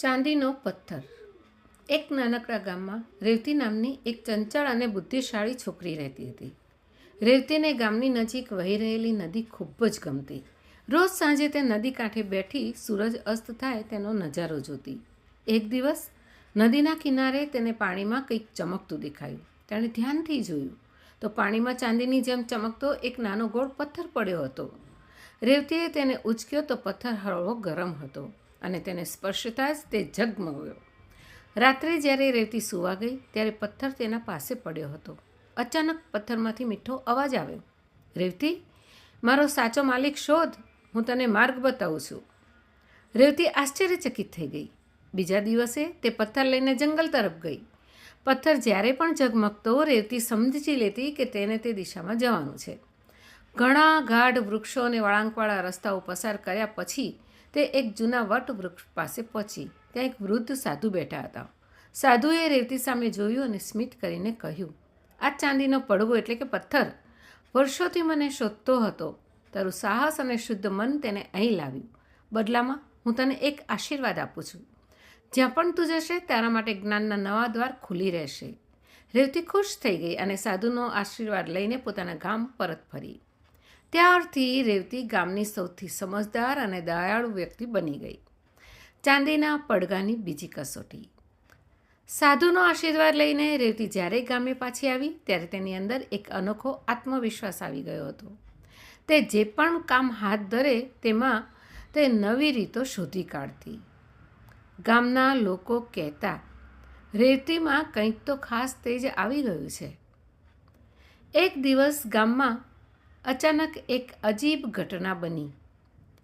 ચાંદીનો પથ્થર. એક નાનકડા ગામમાં રેવતી નામની એક ચંચળ અને બુદ્ધિશાળી છોકરી રહેતી હતી. રેવતીને ગામની નજીક વહી રહેલી નદી ખૂબ જ ગમતી. રોજ સાંજે તે નદી કાંઠે બેઠી સૂરજ અસ્ત થાય તેનો નજારો જોતી. એક દિવસ નદીના કિનારે તેને પાણીમાં કંઈક ચમકતું દેખાયું. તેણે ધ્યાનથી જોયું તો પાણીમાં ચાંદીની જેમ ચમકતો એક નાનો ગોળ પથ્થર પડ્યો હતો. રેવતીએ તેને ઉચક્યો તો પથ્થર હળવો ગરમ હતો. અને તેને સ્પર્શતા જ તે ઝગમગ્યો રાત્રે જ્યારે રેવતી સૂવા ગઈ, ત્યારે પથ્થર તેના પાસે પડ્યો હતો. અચાનક પથ્થરમાંથી મીઠો અવાજ આવ્યો. રેવતી, મારો સાચો માલિક શોધ. હું તને માર્ગ બતાવું છું. રેવતી આશ્ચર્યચકિત થઈ ગઈ. બીજા દિવસે તે પથ્થર લઈને જંગલ તરફ ગઈ. પથ્થર જ્યારે પણ ઝગમગતો રેવતી સમજી લેતી કે તેને તે દિશામાં જવાનું છે. ઘણા ગાઢ વૃક્ષો અને વળાંકવાળા રસ્તાઓ પસાર કર્યા પછી તે એક જૂના વટવૃક્ષ પાસે પહોંચી. ત્યાં એક વૃદ્ધ સાધુ બેઠા હતા. સાધુએ રેવતી સામે જોયું અને સ્મિત કરીને કહ્યું, આ ચાંદીનો પડવો એટલે કે પથ્થર? વર્ષોથી મને શોધતો હતો. તારું સાહસ અને શુદ્ધ મન તેને અહીં લાવ્યું. બદલામાં હું તને એક આશીર્વાદ આપું છું. જ્યાં પણ તું જશે, તારા માટે જ્ઞાનના નવા દ્વાર ખુલી રહેશે. રેવતી ખુશ થઈ ગઈ અને સાધુનો આશીર્વાદ લઈને પોતાના ગામ પરત ફરી. ત્યારથી રેવતી ગામની સૌથી સમજદાર અને દયાળુ વ્યક્તિ બની ગઈ. ચાંદીના પડગાની બીજી કસોટી. સાધુનો આશીર્વાદ લઈને રેવતી જ્યારે ગામે પાછી આવી, ત્યારે તેની અંદર એક અનોખો આત્મવિશ્વાસ આવી ગયો હતો. તે જે પણ કામ હાથ ધરે, તેમાં તે નવી રીતો શોધી કાઢતી. ગામના લોકો કહેતા, રેવતીમાં કંઈક તો ખાસ તેજ આવી ગયું છે. એક દિવસ ગામમાં અચાનક એક અજીબ ઘટના બની.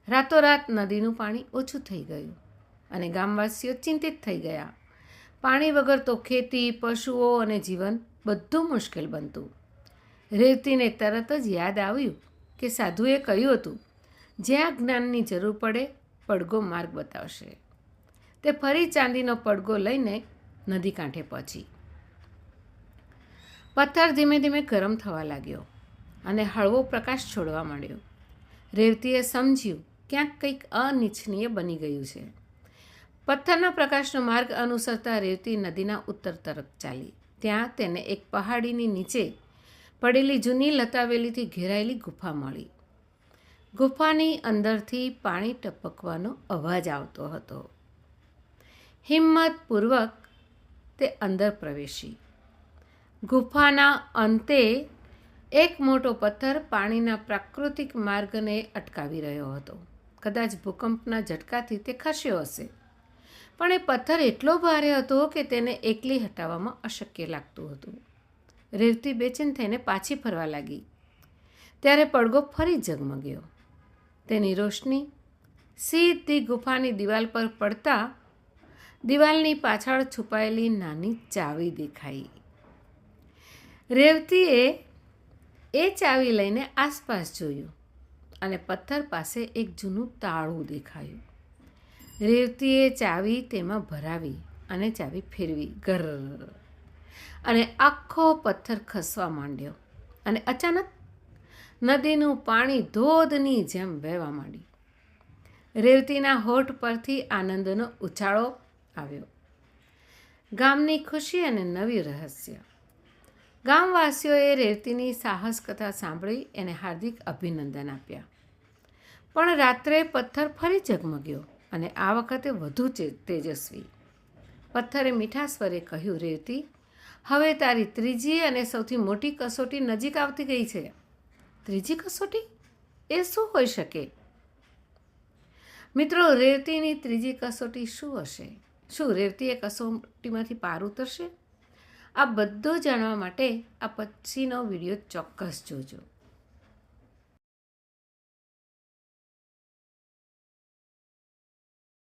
રાતોરાત નદીનું પાણી ઓછું થઈ ગયું અને ગામવાસીઓ ચિંતિત થઈ ગયા. પાણી વગર તો ખેતી, પશુઓ અને જીવન બધું મુશ્કેલ બનતું. રેવતીને તરત જ યાદ આવ્યું કે સાધુએ કહ્યું હતું, જ્યાં જ્ઞાનની જરૂર પડે, પડઘો માર્ગ બતાવશે. તે ફરી ચાંદીનો પડઘો લઈને નદી કાંઠે પહોંચી. પથ્થર ધીમે ધીમે ગરમ થવા લાગ્યો. અને હળવો પ્રકાશ છોડવા માંડ્યો. રેવતીએ સમજ્યું, ક્યાંક કંઈક અનિચ્છનીય બની ગયું છે. પથ્થરના પ્રકાશનો માર્ગ અનુસરતા રેવતી નદીના ઉત્તર તરફ ચાલી. ત્યાં તેને એક પહાડીની નીચે પડેલી જૂની લતાવેલીથી ઘેરાયેલી ગુફા મળી. ગુફાની અંદરથી પાણી ટપકવાનો અવાજ આવતો હતો. હિંમતપૂર્વક તે અંદર પ્રવેશી. ગુફાના અંતે એક મોટો પથ્થર પાણીના પ્રાકૃતિક માર્ગને અટકાવી રહ્યો હતો. કદાચ ભૂકંપના ઝટકાથી તે ખસ્યો હશે. પણ એ પથ્થર એટલો ભારે હતો કે તેને એકલી હટાવવામાં અશક્ય લાગતું હતું. રેવતી બેચેન થઈને પાછી ફરવા લાગી. ત્યારે પડઘો ફરી ઝગમગ્યો. તેની રોશની, સીધી ગુફાની દિવાલ પર પડતા દિવાલની પાછળ છુપાયેલી નાની ચાવી દેખાઈ. રેવતીએ એ ચાવી લઈને આસપાસ જોયું અને પથ્થર પાસે એક જૂનું તાળું દેખાયું. રેવતીએ ચાવી તેમાં ભરાવી અને ચાવી ફેરવી ગર અને આખો પથ્થર ખસવા માંડ્યો અને અચાનક નદીનું પાણી ધોધની જેમ વહેવા માંડ્યું. રેવતીના હોઠ પરથી આનંદનો ઉછાળો આવ્યો. ગામની ખુશી અને નવી રહસ્ય. ગામવાસીઓએ રેવતીની સાહસ કથા સાંભળી એને હાર્દિક અભિનંદન આપ્યા. પણ રાત્રે પથ્થર ફરી ઝગમગ્યો અને આ વખતે વધુ તેજસ્વી. પથ્થરે મીઠા સ્વરે કહ્યું, રેવતી, હવે તારી ત્રીજી અને સૌથી મોટી કસોટી નજીક આવતી ગઈ છે. ત્રીજી કસોટી? એ શું હોઈ શકે? મિત્રો, રેવતીની ત્રીજી કસોટી શું હશે? શું રેવતી એ કસોટીમાંથી પાર ઉતરશે? આ બધું જાણવા માટે આ પછીનો વીડિયો ચોક્કસ જોજો.